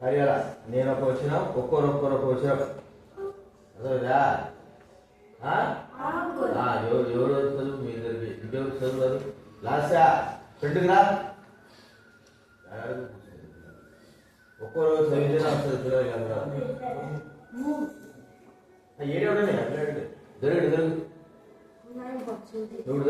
హరియాల నేను ఒక వచ్చిన ఒక్కొరు ఒక్కొరు ఒక వచ్చిన. అదేదా ఎవరు ఎవరు చదువు? మీ ఇద్దరికి ఇంకెవరు చదువుతారు? లాస్టా ఫ్రెండ్కి రా. ఒక్కరు చదివితే వస్తుంది పిల్లలకి అందరూ ఏడే ఉండండి అట్లాంటి పప్పు ఎవడు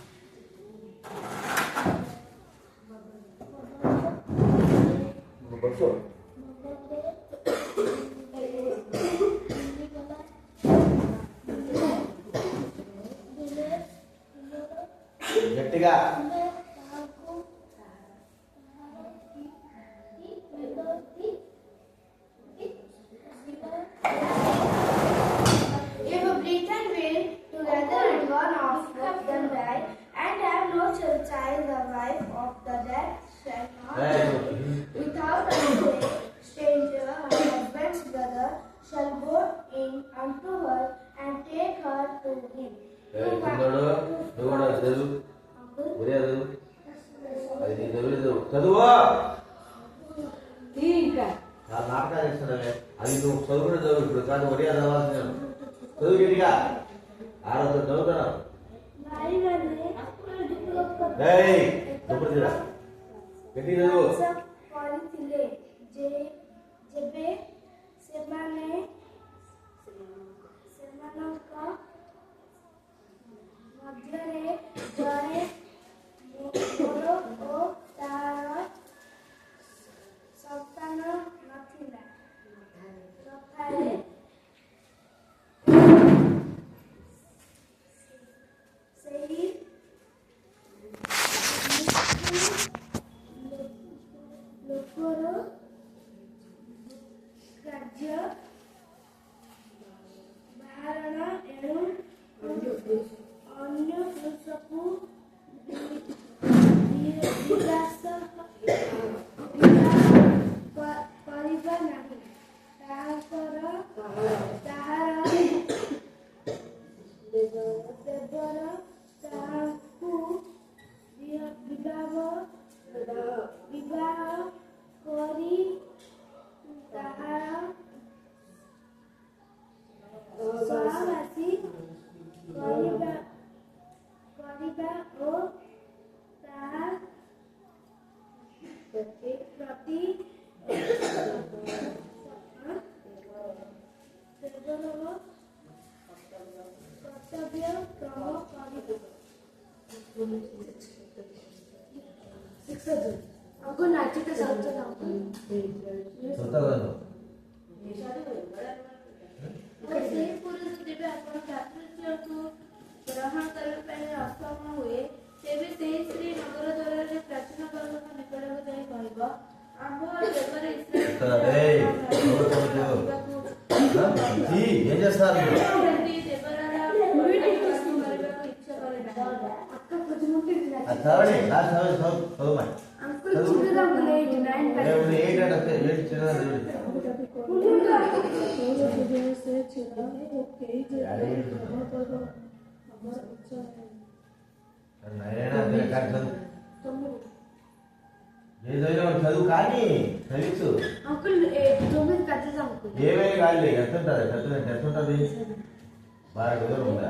చదువు చదువు ఇంకా నా నాటకాలు ఇస్తున్నావే అది నువ్వు చదువుకునే చదువు ఇప్పుడు కాదు ఒరే చదవాల్సిన చదువు గట్టిగా ఆరోజు చదువుతున్నావు ఏయ్ దుబ్బుడురా గట్టి చదువు କରିଥିଲେ ଯେ ଯେବେ ସେମାନେ ସେମାନଙ୍କ ମଧ୍ୟରେ ଜଣେ గురు గజ్జ ధారణ ఎడు అన్య పురుషపు ଗ୍ରହଣ କରିବା ପାଇଁ ଅକ୍ଷମ ହୁଏ ତେବେ ସେହି ସ୍ତ୍ରୀ ନଗର ଦ୍ୱାରରେ ପ୍ରାଚୀନ ବର୍ଗଙ୍କ ନିକଟକୁ ଯାଇ କହିବ ଆମ୍ଭ ଦେବର ఏయ్ చిన్నగా అంకుల్ ఎయిట్ నైన్ ఇప్పుడు ఎయిట్ అంటే ఎయిట్ చిన్నది ఏదైనా చదువు కానీ అంకుల్ ఏమేమి కాదు ఎంత ఉంటుంది పెద్ద ఎంత ఉంటుంది. బాగా ఉందా?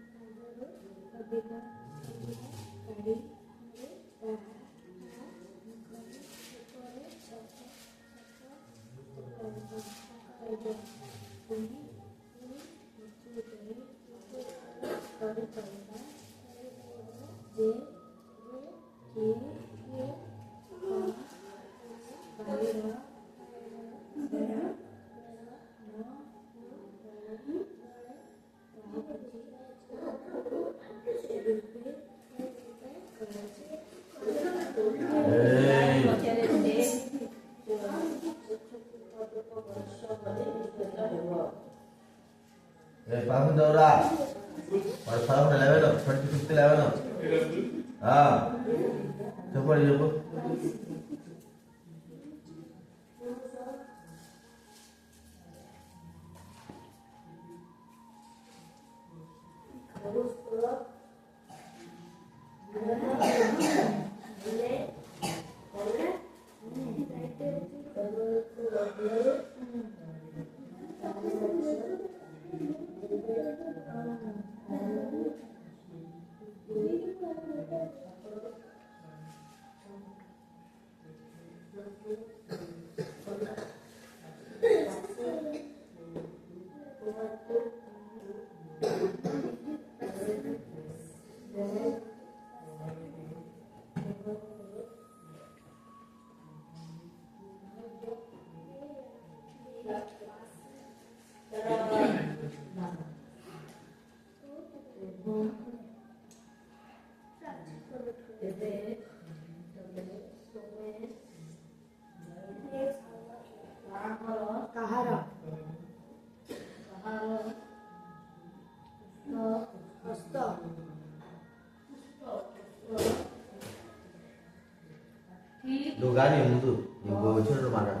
ఏ పాపం చదువురా వాడు పదకొండు లెవెన్ ట్వంటీ ఫిఫ్త్ లెవెన్ చెప్పండి చెప్పు కహారా వస్తా నువ్వు కానీ ముందు నువ్వు వచ్చినట్టు మాట్లాడతా చూడరా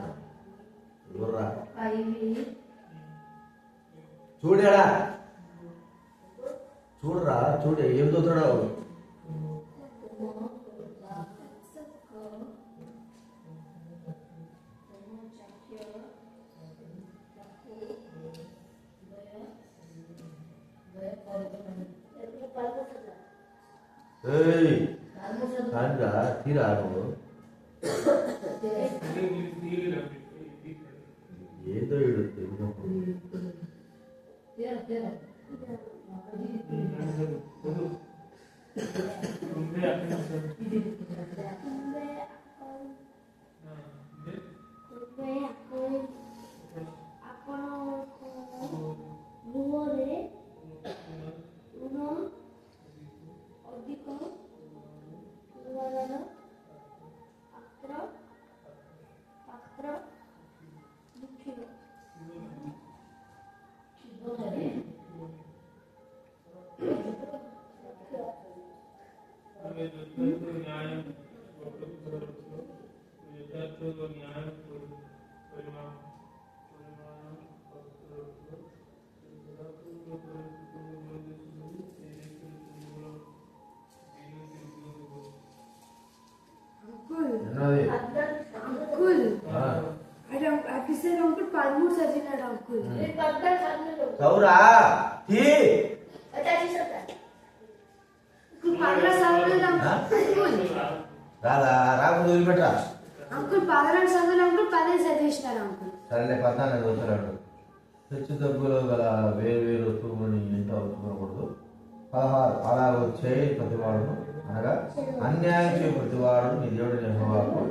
에이, 간다, 뒤라고. ఏదో ఏడుతుంది ఉండే అక్కడ అంకుల్ అంకుల్ పదమూడు చదివినాడు అంకుల్. తీ. పదహారు చదవలేదు అంకుల్. రాదా రాకుండా వదిలిపెట్టరా. అంకుల్ పదహారు చదవలేదు అంకుల్ పదిహేను చదివేసినారు అంకుల్. సరేలే పద్నాలుగు చదువుతున్నాడు హెచ్చు తగ్గులో గల వేరు వేరు వస్తువుని ఎంతో అవసరపడకూడదు పదహారు అలా వచ్చే ప్రతివాడును అనగా అన్యాయం చేయ ప్రతివాడు మీ దేవుడు నిర్మవాకు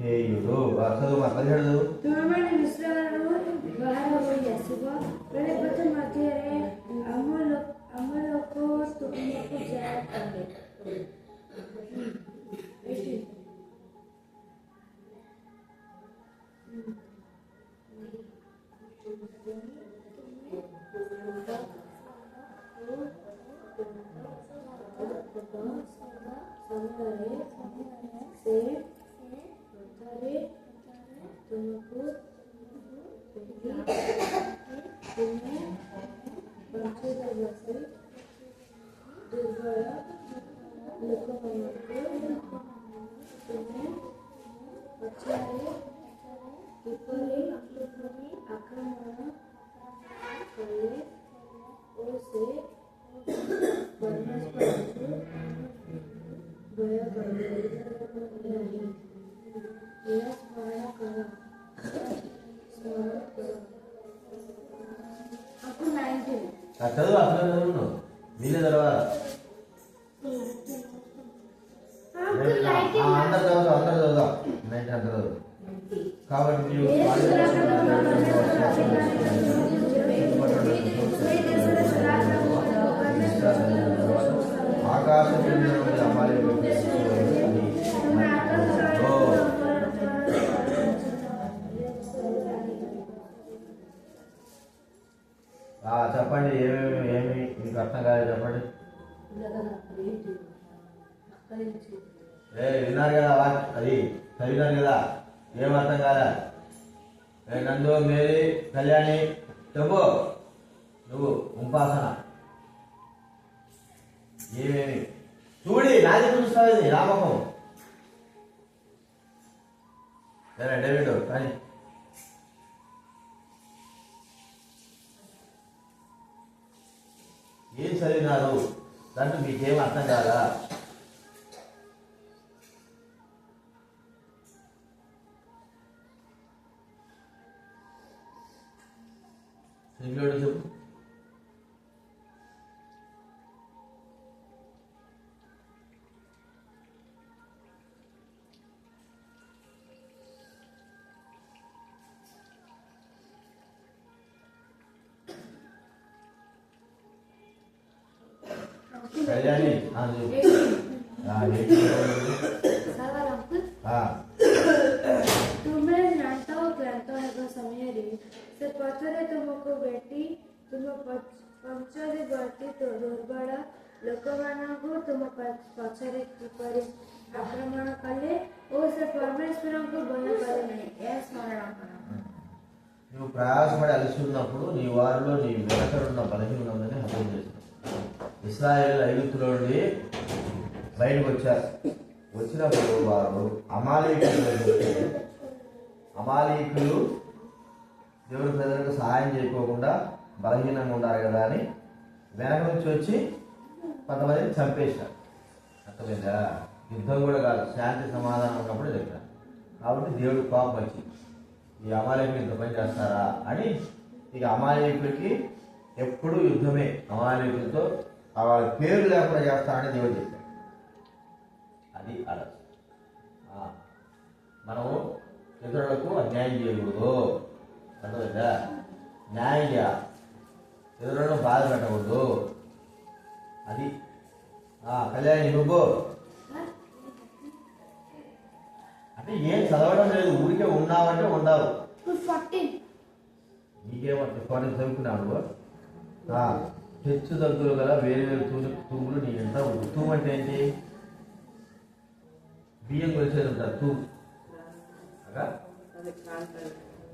హేయుడు అర్థదు మా పదిహేడు అందరు చదువుతాం అందరు చదువుదాం నైట్ అందరు చదువు కాబట్టి మీరు ఆకాశం అమ్మాయి చెప్పండి ఏమేమి ఏమి మీకు అర్థం కాదు చెప్పండి. ఏ విన్నారు కదా వా- అది చదివినారు కదా? ఏం అర్థం కాదా ఏ నందు మేరీ కళ్యాణి చెప్పు. నువ్వు ఉపాసన. ఏమేమి? చూడి నాది చూస్తావు ఇది? రామకం సరే డేవిడ్ కానీ ఏం చదివినారు? దాంట్లో మీకేం అర్థం కాదా ఇంకోటి చెప్పు ప్రయాసపడి అలసి ఉన్నప్పుడు నీ వారిలో నీ వెనకడున్న బలహీన ఉందని హతం చేశావు ఇస్రాయేల్ ఐగుప్తులో నుండి బయటకు వచ్చారు. వచ్చినప్పుడు వారు అమాలీకులు అమాలీకులు దేవుడి ప్రజలకు సహాయం చేయకోకుండా బలహీనంగా ఉండాలి కదా అని వెనక నుంచి వచ్చి కొంతమందిని చంపేశారు. అర్థమైందా? యుద్ధం కూడా కాదు శాంతి సమాధానం ఉన్నప్పుడు చెప్పారు. కాబట్టి దేవుడు కోపం వచ్చింది. ఈ అమాయకులు ఇంత పని చేస్తారా అని ఇక అమాయకులకి ఎప్పుడు యుద్ధమే. అమాయకులతో ఆ వాళ్ళ పేరు లేకుండా చేస్తారని దేవుడు చెప్పాడు. అది ఆలోచన. మనము ఇతరులకు అన్యాయం చేయకూడదు. అర్థమైందా? న్యాయం చేయాలి ఇతరులను బాధ పెట్టకూడదు. అది ఆ, కళ్యాణి నువ్వు అంటే ఏం చదవడం లేదు ఊరికే ఉన్నావంటే ఉండవు ఫార్టీన్. నీకేమంటే కొన్ని చదువుకున్నావు హెచ్చు దగ్గులు గల వేరు వేరు తూము తూములు నీ ఎంత తూము అంటే ఏంటి? బియ్యం కొలిసేది తూము అగా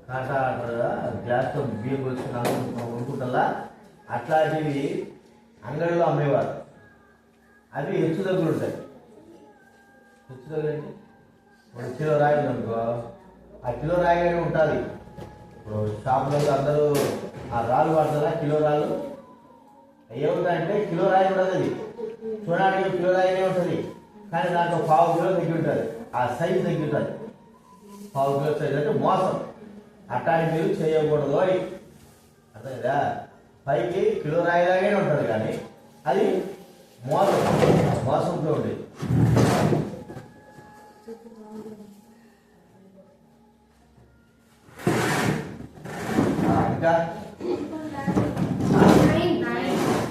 కాంటా అంటారు బియ్యం కొలుసుకున్నాను అనుకుంటా అట్లాంటివి అంగడిలో అమ్మేవారు. అవి హెచ్చు దగ్గులు ఉంటాయి. హెచ్చు దగ్గర ఏంటి ఒక కిలో రాయి ఉందనుకో ఆ కిలో రాయిగానే ఉంటుంది. ఇప్పుడు షాపులో అందరూ ఆ రాళ్ళు పడతారా కిలో రాళ్ళు? ఏముంటాయంటే కిలో రాయి ఉండదు అది చూడడానికి కిలో రాయినే ఉంటుంది. కానీ దాంట్లో పావు కిలో తగ్గి ఉంటుంది. ఆ సైజు తగ్గి ఉంటుంది. పావు కిలో సైజు అంటే మోసం. అట్లాంటి మీరు చేయకూడదు అని. కదా పైకి కిలో రాయిలాగానే ఉంటుంది కానీ అది మోసం. మోసంతో ఉండేది ఆ, ఇంకా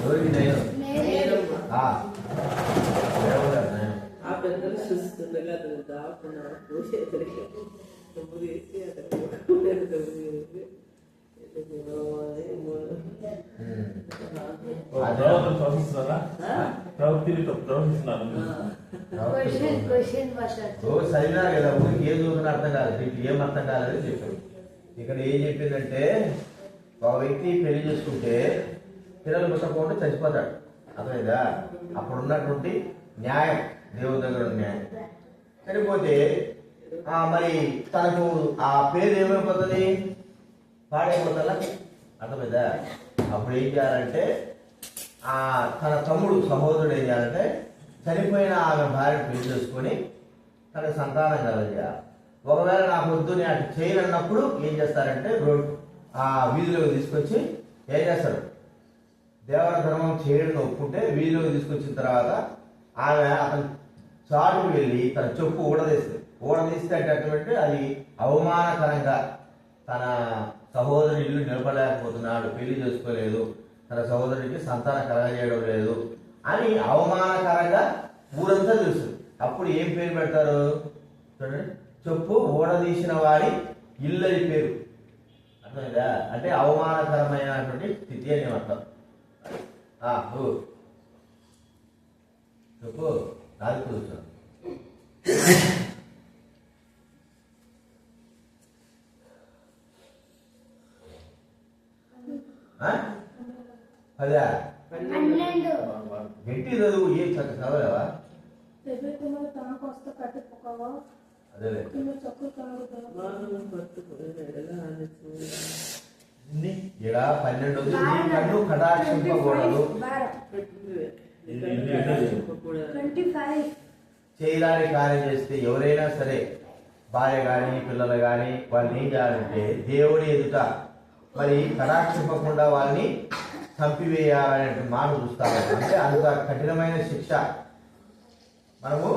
ఎవరికి నేను ఆ, ఎవరు నేను ఆ పెద్దలు చూస్తుండగా అతను దాక్కున్నాడు పోసి అతనికి తమ్ముడు వేసి అతను తమ్ముడు వేసి ఉమ్. ప్రవర్తన ప్రవర్తిస్తున్నారా ప్రవృత్తిని ప్రవర్తిస్తున్నారు క్వశ్చన్ క్వశ్చన్ మాస్టర్ ఓ చదివినారు కదా ఊరికి ఏం చదువుతున్నా అర్థం కాదు దీనికి ఏం అర్థం కాలేదని చెప్పాడు ఇక్కడ ఏం చెప్పిందంటే ఒక వ్యక్తి పెళ్ళి చేసుకుంటే పిల్లలు పుట్టకుండా చచ్చిపోతాడు అర్థమైందా అప్పుడు ఉన్నటువంటి న్యాయం దేవుడి దగ్గర న్యాయం చనిపోతే ఆ, మరి తనకు ఆ పేరు ఏమైపోతుంది? పాడైపోతుందా? అర్థమైందా? అప్పుడు ఏం చేయాలంటే ఆ తన తమ్ముడు సహోదరుడు ఏం చేయాలంటే చనిపోయిన ఆమె భార్య పెళ్ళి చేసుకొని తనకు సంతానం కలగజేయాలి. ఒకవేళ నాకు వద్దు నేను అటు చేయనన్నప్పుడు ఏం చేస్తారంటే రోడ్ ఆ వీధిలోకి తీసుకొచ్చి ఏం చేస్తారు? దేవర ధర్మం చేయడం ఒప్పుకుంటే వీధిలోకి తీసుకొచ్చిన తర్వాత ఆమె అతను చాటుకు వెళ్ళి తన చెప్పు ఊడదీస్తుంది. ఊడదీస్తే అంటే అది అవమానకరంగా తన సహోదరుని ఇల్లు నిలబడలేకపోతున్నాడు పెళ్ళి చేసుకోలేదు తన సహోదరుడికి సంతానం కలగజేయడం లేదు అని అవమానకరంగా ఊరంతా తెలుసు అప్పుడు ఏం పేరు పెడతారు? చూడండి. చెప్పు ఊడదీసిన వాడి ఇల్లు అని పేరు. అర్థమైందా? అంటే అవమానకరమైనటువంటి స్థితి అని అర్థం. చెప్పు. నాయకులు వచ్చారు పదా? గట్టి చదువు ఏ చదవలేవా? ఇలా పన్నెండు కటాక్షింపకూడదు. చేయరాని కార్యం చేస్తే ఎవరైనా సరే భార్య కానీ పిల్లలు కానీ వాళ్ళని ఏం చేయాలంటే దేవుడి ఎదుట మరి కటాక్షింపకుండా వాళ్ళని చంపివేయాలనే మాట చూస్తాము అంటే అంత కఠినమైన శిక్ష మనము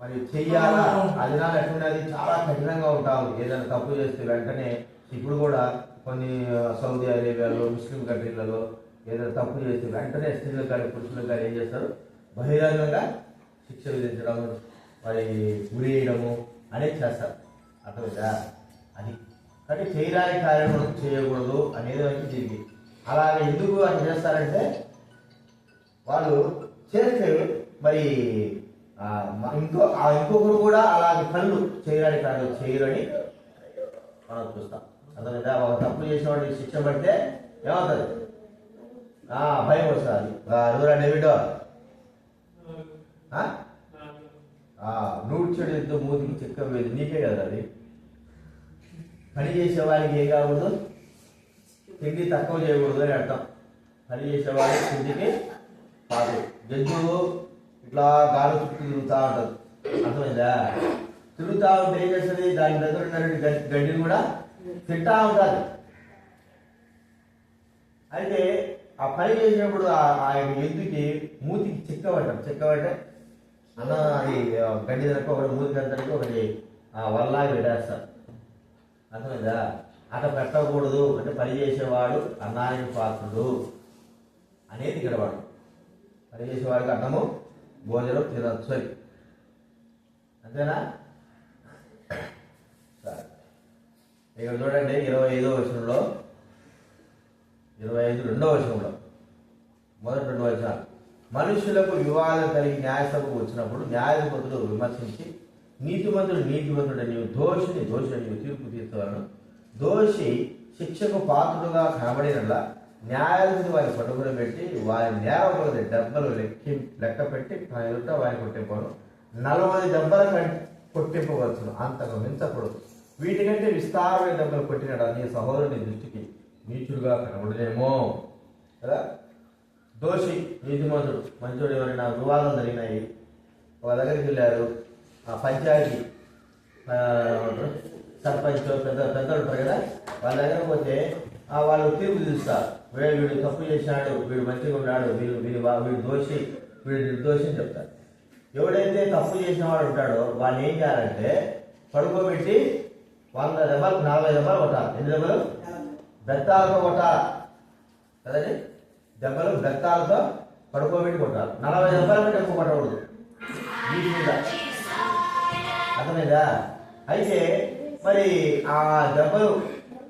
మరి చెయ్యాలా? అది నా ఎట్లున్నది చాలా కఠినంగా ఉంటాం ఏదైనా తప్పు చేస్తే వెంటనే ఇప్పుడు కూడా కొన్ని సౌదీ అరేబియాలో ముస్లిం కంట్రీలలో ఏదైనా తప్పు చేస్తే వెంటనే స్త్రీలకు కానీ పురుషులకు కానీ ఏం చేస్తారు? బహిరంగంగా శిక్ష విధించడం మరి ఉరి వేయడము అనేది చేస్తారు. అర్థమైందా? అది. కాబట్టి చేయరాని కార్యం చేయకూడదు అనేది మనకి దీనికి అలాగే ఎందుకు అని చేస్తారంటే వాళ్ళు చేస్తే మరి ఇంకో ఆ ఇంకొకరు కూడా అలాగే కళ్ళు చేయరాని కార్యాలు చేయరని మనం చూస్తాం. అర్థమైందా? ఒక తప్పు చేసిన వాడికి శిక్ష పడితే ఏమవుతుంది? భయం వస్తుంది. అడుగురా డేవిడ్ నూరు చెడు ఎంతో మూతికి చెక్క వేది నీకే కదా అది? పని చేసే వారికి ఏం కాకూడదు? తిండి తక్కువ చేయకూడదు అని అర్థం. పని చేసే వారికి తిండికి కాదు జంతువు ఇట్లా గాలి చుట్టూ తిరుగుతూ ఉంటుంది. అర్థమైందా? తిరుగుతూ ఉంటే ఏం చేస్తుంది? దాని దగ్గర ఉన్నటువంటి గడ్డిని కూడా తింటా ఉంటుంది. అయితే ఆ పని చేసినప్పుడు ఆ- ఆయన ఎందుకి మూతికి చెక్క పట్టం. చెక్క పట్టే అన్న అది గడ్డి తనకు ఒకటి మూతి గంటలకి ఒకటి ఆ, వల్లాగి పెట్టేస్తారు. అర్థమైందా? అట్లా పెట్టకూడదు అంటే పని చేసేవాడు అన్నానికి పాత్రుడు అనేది ఇక్కడ వాడు. పని చేసేవాడికి అన్నము భోజనం తినచ్చు అని అంతేనా? సరే. ఇక్కడ చూడండి ఇరవై ఐదో వచనంలో ఇరవై ఐదు రెండో వచనంలో మొదటి రెండు వచనాలు. మనుషులకు వివాదం కలిగి న్యాయసభకు వచ్చినప్పుడు న్యాయాధిపతులు విమర్శించి నీతిమంతుడు నీతిమంతుడని దోషిని దోషి తీర్పు తీర్చవలను. దోషి శిక్షకు పాత్రుడుగా కనబడినలా న్యాయాధిపతి వారిని పట్టుకుని పెట్టి వారి నేరములది దెబ్బలు లెక్కి లెక్క పెట్టి నా ఎదుట వారిని కొట్టింపను నలభై దెబ్బల కంటే కొట్టింపవచ్చును. అంతకు మించకూడదు. వీటికంటే విస్తారమైన దెబ్బలు కొట్టినాడు నీ సహోదరుని దృష్టికి నీచుడుగా కనబడలేమో. కదా? దోషి నీతిమంతుడు మంచోడు ఎవరైనా వివాదం జరిగినాయి ఒక దగ్గరికి వెళ్ళారు. ఆ పంచాయతీ? సర్పంచ్ పెద్ద పెద్దలు ఉంటారు కదా వాళ్ళ దగ్గర పోతే ఆ వాళ్ళు తీర్పు తీస్తారు వీడు వీడు తప్పు చేశాడు వీడు మంచిగా ఉన్నాడు వీడు వీడు వీడు దోషి వీడు నిర్దోషి అని చెప్తారు. ఎవడైతే తప్పు చేసిన వాడు ఉంటాడో వాడిని ఏం చేయాలంటే పడుకోబెట్టి వంద దెబ్బలు నలభై దెబ్బలు కొట్టాలి. ఎన్ని దెబ్బలు? బెత్తాలతో కొట్టాలి. కదండి? దెబ్బలు బెత్తాలతో పడుకోబెట్టి కొట్టాలి. నలభై దెబ్బల కంటే ఎక్కువ కొట్టకూడదు? వీటి మీద. అర్థమైందా? అయితే మరి ఆ దెబ్బలు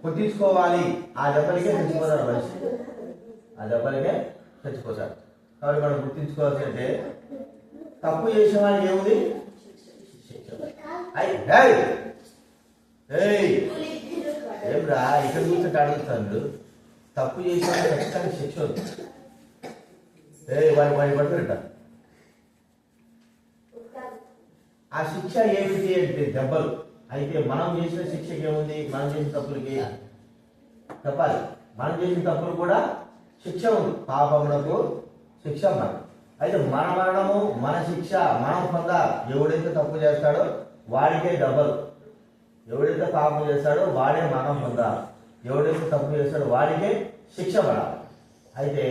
కొట్టించుకోవాలి. ఆ దెబ్బలకే చచ్చిపోతారు మనిషి. ఆ దెబ్బలకే చచ్చిపోతారు. కాబట్టి మనం గుర్తించుకోవాల్సింటే తప్పు చేసిన వాడికి ఏముంది? ఐ, ఏయ్! ఏయ్! ఏమ్రా? ఇక్కడ కూర్చొని అడుగుతాను తప్పు చేసిన ఖచ్చితంగా శిక్ష ఉంది ఏ వాడి వాడి పడుతుంట ఆ శిక్ష ఏమిటి అంటే దెబ్బలు. అయితే మనం చేసిన శిక్షకి ఏముంది? మనం చేసిన తప్పులకి చెప్పాలి మనం చేసిన తప్పులు కూడా శిక్ష ఉంది. పాపములకు శిక్ష మరణం అయితే మన మరణము మన శిక్ష మనం పొంద ఎవడైతే తప్పు చేస్తాడో వాడికే డబ్బలు ఎవడైతే పాపం చేస్తాడో వాడే మరణం పొందాలి. ఎవరైతే తప్పు చేస్తాడో వాడికే శిక్ష పడాలి. అయితే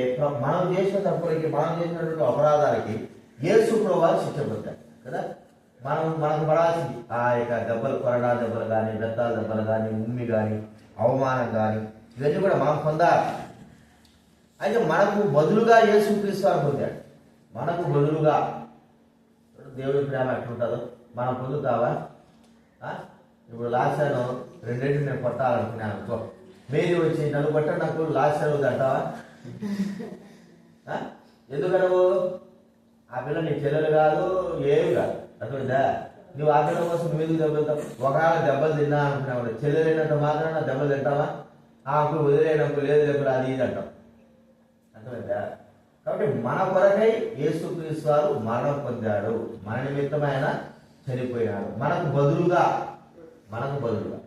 మనం చేసిన తప్పులకి మనం చేసినటువంటి అపరాధాలకి యేసు ప్రభావాలు శిక్ష పొందారు కదా? మనం మనకు పడాల్సింది ఆ యొక్క దెబ్బలు కొరడా దెబ్బలు కానీ బెత్తాల దెబ్బలు కానీ ఉమ్మి కానీ అవమానం కానీ ఇవన్నీ కూడా మనం పొందాలి. అయితే మనకు బదులుగా యేసు క్రీస్తువారు పొందాడు. మనకు బదులుగా దేవుడి ప్రేమ ఎట్లుంటుందో మనం పొందుతావా? ఇప్పుడు ఇప్పుడు లాస్యాను రెండింటిని నేను కొట్టాలనుకున్నాను అనుకో మేరీ వచ్చి నన్ను బట్ట నాకు లాస్ట్ అంటావా ఎందుకనవు? ఆ పిల్ల నీ చెల్లెలు కాదు ఏమి కాదు. అర్థమైందా? నువ్వు ఆ పిల్ల కోసం నువ్వు ఎందుకు దెబ్బలు ఒకవేళ దెబ్బలు తిన్నా అనుకున్నావు చెల్లెలైనంత మాత్రం నా దెబ్బలు తింటావా? ఆ అంకుల్ వదిలేనప్పుడు లేదు దెబ్బలు అది ఇది అంటాం అర్థమైందా? కాబట్టి మన కొరకై యేసుక్రీస్తు వారు మరణం పొందాడు. మన నిమిత్తమైన ఆయన చనిపోయాడు మనకు బదులుగా మనకు బదులుగా.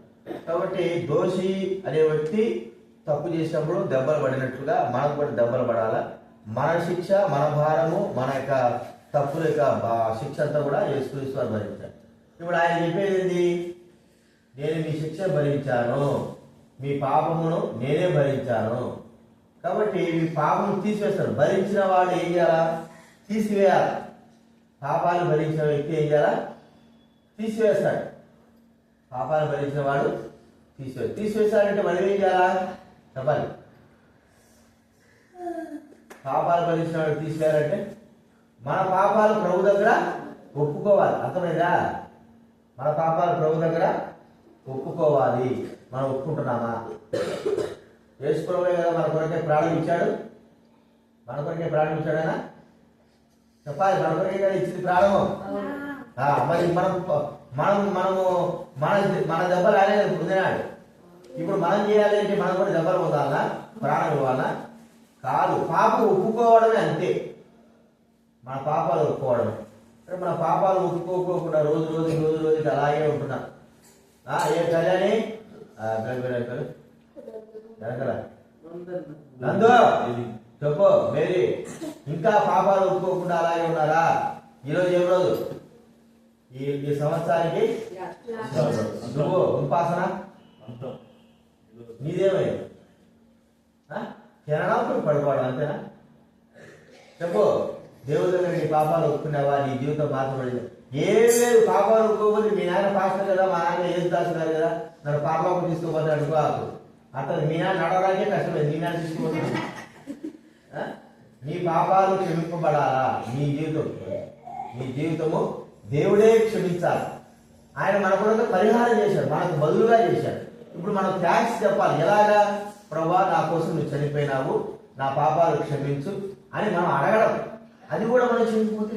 కాబట్టి దోషి అనే వ్యక్తి తప్పు చేసినప్పుడు దెబ్బలు పడినట్లుగా మనకు కూడా దెబ్బలు పడాలా? మన శిక్ష మన భారము మన యొక్క తప్పుల యొక్క బా- శిక్ష అంతా కూడా యేసుక్రీస్తు వారు భరించారు. ఇప్పుడు ఆయన చెప్పేది ఏంది? నేను మీ శిక్ష భరించాను. మీ పాపమును నేనే భరించాను. కాబట్టి మీ పాపము తీసివేస్తారు. భరించిన వాళ్ళు ఏం చేయాలా? తీసివేయాలి. పాపాలు భరించిన వ్యక్తి ఏం చేయాలా? తీసివేస్తాడు. పాపాలు భరించిన వాడు తీసివే తీసివేస్తాడంటే మనం ఏం చేయాలా? చెప్పాలి. పాపాలు భరించిన వాడు తీసివేయాలంటే మన పాపాలు ప్రభు దగ్గర ఒప్పుకోవాలి. అర్థమైందా? మన పాపాలు ప్రభు దగ్గర ఒప్పుకోవాలి. మనం ఒప్పుకుంటున్నామా? యేసుప్రభువే కదా మన కొరకే ప్రాణం ఇచ్చాడు. మన కొరకే ప్రాణం ఇచ్చాడైనా చెప్పాలి. మన కొరకే కదా ఇచ్చింది ప్రాణము. ఆ, మరి మనం మనం మనము మన మన దెబ్బలు రాలేదు పొందినాడు ఇప్పుడు మనం చేయాలి అంటే మనం కూడా దెబ్బలు పొందాలా ప్రాణం ఇవ్వాలా కాదు. పాపం ఒప్పుకోవడమే అంతే. మన పాపాలు ఒప్పుకోవడమే. అంటే మన పాపాలు ఒప్పుకోకుండా రోజు రోజు రోజు రోజుకి అలాగే ఉంటున్నాం. ఏ కళ్యాణి? నందు చెప్పు మేరీ. ఇంకా పాపాలు ఒప్పుకోకుండా అలాగే ఉన్నారా? ఈరోజు ఏం రోజు? ఈ ఈ సంవత్సరానికి నువ్వు ఉపాసన అంతం నీదేమైంది? తినడం పడిపోవడం అంతేనా? చెప్పు. దేవుడి దగ్గర నీ పాపాలు ఒప్పుకున్నావా? నీ జీవితం మార్చబడింది ఏం లేదు. పాపాలు ఒప్పుకోకపోతే మీ నాయన పాస్టర్ కదా మా నాయన ఏం దాచున్నారు కదా. నన్ను పాపలోకి తీసుకుపోతే అనుకోకు అతను మీ నాన్న నడవడానికే కష్టమైంది. మీ నాన్న తీసుకుపోతుంది ఆ? నీ పాపాలు క్షమింపబడాలా? నీ జీవితం. నీ జీవితము దేవుడే క్షమించాలి. ఆయన మన కొరకు పరిహారం చేశాడు మనకు బదులుగా చేశాడు. ఇప్పుడు మనం థ్యాంక్స్ చెప్పాలి. ఎలాగా? ప్రభా నా కోసం నువ్వు చనిపోయినావు నా పాపాలు క్షమించు అని మనం అడగడం. అది కూడా మనం చేయకపోతే?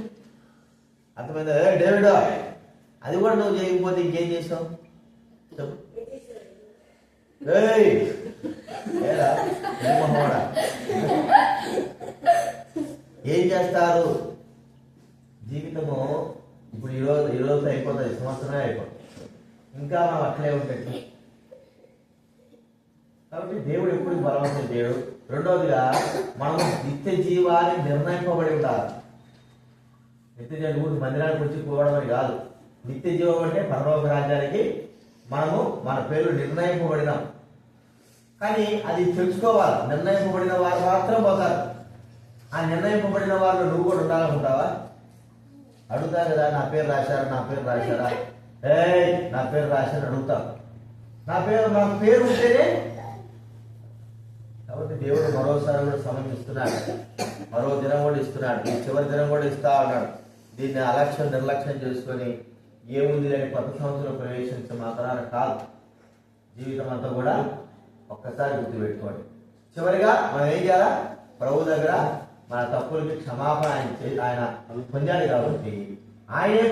అర్థమైందా? ఏ అది కూడా నువ్వు చేయకపోతే ఇంకేం చేసావు చెప్పు. ఏం చేస్తారు? జీవితము ఇప్పుడు ఈరోజు ఈరోజు అయిపోతుంది సంవత్సరమే అయిపోతుంది ఇంకా మనం అట్లే ఉంటుంది కాబట్టి దేవుడు ఎప్పుడు బలవంతుడు దేవుడు రెండవదిగా మనం నిత్య జీవాన్ని నిర్ణయింపబడి ఉండాలి. నిత్య జీవం ఊరికి మందిరానికి వచ్చి పోవడం అని కాదు. నిత్య జీవం అంటే పరలోక రాజ్యానికి మనము మన పేరు నిర్ణయింపబడినాం. కానీ అది తెలుసుకోవాలి. నిర్ణయింపబడిన వారు మాత్రం పోతారు. ఆ నిర్ణయింపబడిన వాళ్ళు నువ్వు కూడా ఉండాలనుకుంటావా? అడుగుతా కదా నా పేరు రాశారు నా పేరు రాశారా? ఏ నా పేరు రాశారు అడుగుతాం. నా పేరు నా పేరు ఉంటేనే కాబట్టి దేవుడు మరోసారి కూడా సమయం ఇస్తున్నాడు. మరో దినం కూడా ఇస్తున్నాడు. ఈ చివరి దినం కూడా ఇస్తా ఉన్నాడు దీన్ని అలక్ష్యం నిర్లక్ష్యం చేసుకొని ఏముంది అని కొత్త సంవత్సరం ప్రవేశించే మాత్రాన కాదు. జీవితం అంతా కూడా ఒక్కసారి గుర్తుపెట్టుకోండి. చివరిగా మనం ఏం చేయాలా? ప్రభు దగ్గర మన తప్పులకి క్షమాపణ ఆయన ఆయన పొందాడు కాబట్టి ఆయనే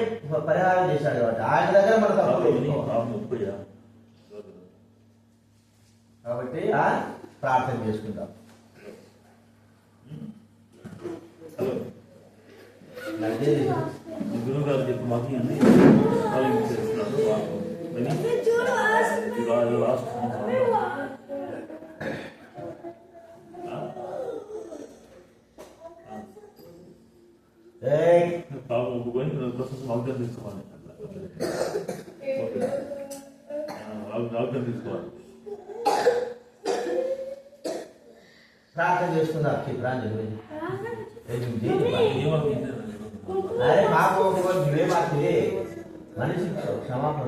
పరిహారం చేశాడు కాబట్టి ఆయన దగ్గర మన తప్పులు కాబట్టి ఆ ప్రార్థన తెలియదు. గురువు గారు చెప్పి మాకు వాళ్ళు చేస్తున్నారు పాపం ఒప్పుకొని ప్రాసెస్ వాగ్దానం తీసుకోవాలి. వాగ్దానం తీసుకోవాలి. ప్రార్థన చేసుకుందాం? ఏమనుకుంటున్నారు అరే ఒప్పుకొని నువ్వే మార్చి మనిషి క్షమాపణ.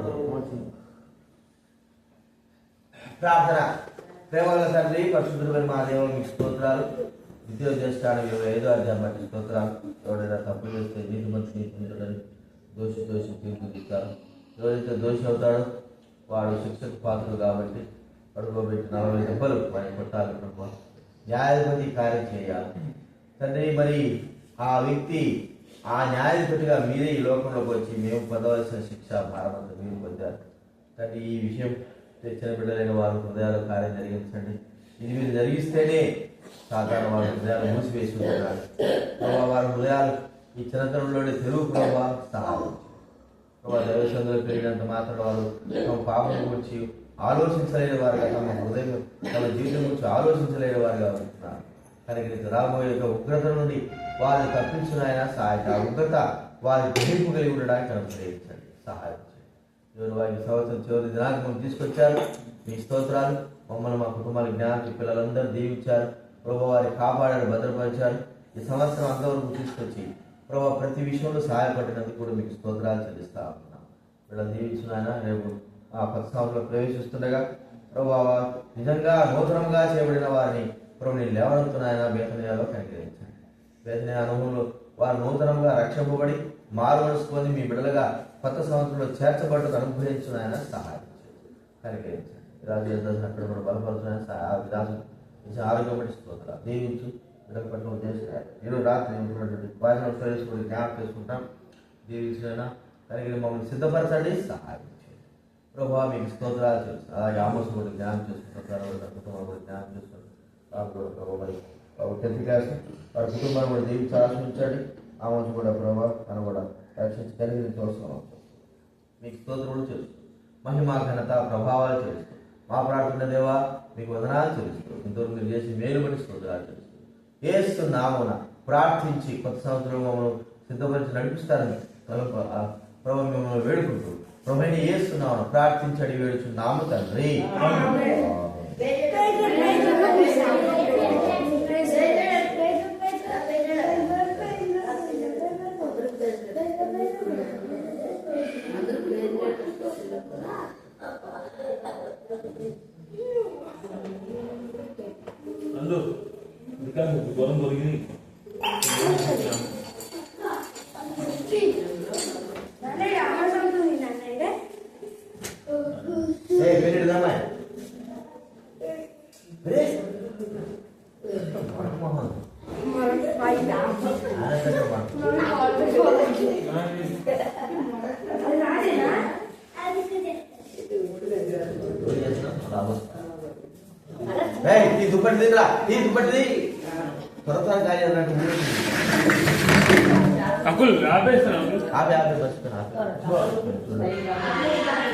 ప్రార్థన. ప్రేమల తండ్రి పరిశుద్ధులైన మా దేవ మీకు స్తోత్రాలు. విద్యా చేస్తాను ఇరవై ఐదో అధ్యాయం బట్టి స్తోత్రాలు ఎవడైనా తప్పు చేస్తే నీతి మంచి నీతి దోషి దోషి తీర్పు తీస్తారు. ఎవరైతే దోషి అవుతాడో వాడు శిక్షకు పాత్రుడు కాబట్టి పడుకోబెట్టి నలభై దెబ్బలు మరి కొట్టాలి ప్రభు. న్యాయాధిపతి కార్యం చేయాలి. తండ్రి మరి ఆ వ్యక్తి ఆ న్యాయాధిపతిగా మీరే ఈ లోకంలోకి వచ్చి మేము పొందవలసిన శిక్ష భారమంతా మీరు పొందారు. తండ్రి ఈ విషయం తెచ్చిన బిడ్డలైన వారు హృదయాలు కార్యం జరిగించండి. ఇది మీరు జరిగిస్తేనే సాధారణ వారి హృదయాలు మూసివేసి ఉంటున్నారు ప్రభావ వారి హృదయాలు ఈ చిన్నతనంలోనే తెలుగు ప్రభావ స్థానం ప్రభావ దేవచంద్రులు పెరిగినంత మాత్రం వారు తమ పాపం గురించి ఆలోచించలేని వారుగా తమ హృదయం తమ జీవితం గురించి ఆలోచించలేని వారుగా ఉంటున్నారు. కనుక రాబోయే యొక్క ఉగ్రత నుండి వారిని తప్పించిన ఆయన సహాయత ఆ ఉగ్రత వారి గ్రహింపు కలిగి ఉండడానికి అనుగ్రహించండి సహాయం చేయండి. దేవుడు వారి సంవత్సరం చివరి దినానికి తీసుకొచ్చారు. మీ స్తోత్రాలు మమ్మల్ని మా కుటుంబాల జ్ఞానం పిల్లలందరూ దీవించారు. ప్రభు వారి కాపాడారు భద్రపరిచారు. ఈ సంవత్సరం అంతవరకు తీసుకొచ్చి ప్రభు ప్రతి విషయంలో సహాయపడినందుకు కూడా మీకు స్తోత్రాలు చెల్లిస్తా ఉన్నాం. వీళ్ళని దీవించిన ఆయన రేపు ఆ కొత్త ప్రవేశిస్తుండగా ప్రభు నిజంగా నూతనంగా చేయబడిన వారిని ప్రభు నేను లేవనంతున్నాయన వేతనయాలో కనికరించండి. వేతనయ అనుభవంలో వారు నూతనంగా రక్షింపబడి మారు మీ బిడ్డలుగా కొత్త సంవత్సరంలో చేర్చబడ్డకు అనుభవించిన ఆయన సహాయం చేయండి. కనికరించండి. రాజు చేద్దాం అక్కడ మనం బలపరుచిన ఆ విధానం ఆరోగ్యం పట్టి స్తోత్రాలు. దీవించు బిడ్డల పట్ల ఉద్దేశించారు నేను రాత్రి ఉన్నటువంటి భాషను ప్రవేశపడి జ్ఞాపకం చేసుకుంటాం. దీవించిన కలిగిన మమ్మల్ని సిద్ధపరచండి సహాయం చేయండి ప్రభావ మీకు స్తోత్రాలు తెలుసు అలాగే ఆమోసం కూడా జ్ఞానం చేసుకుంటారు కుటుంబం కూడా జ్ఞానం చేసుకుంటారు ప్రభావ మరి టెన్త్ క్లాస్ వారి కుటుంబాన్ని కూడా దీవించి ఆశ్రయించండి ఆమోసం కూడా ప్రభావ తను కూడా రక్షించి కలిగించవలసిన మీకు స్తోత్రం కూడా చేస్తాం మహిమా ఘనత ప్రభావాలు చేస్తాం మా ప్రార్థన దేవా మీకు వదనాలు తెలుస్తూ ఇంతవరకు మీరు చేసి మేలు పడి స్తోత్రాలు తెలుస్తూ ఏస్తు నామమున ప్రార్థించి కొత్త సంవత్సరం మమ్మల్ని సిద్ధపరిచి నడిపిస్తారని ప్రభు ఆ ప్రభు మిమ్మల్ని వేడుకుంటూ ప్రభుని ఏస్తున్నామని ప్రార్థించడి వేడుచున్నాము తండ్రి.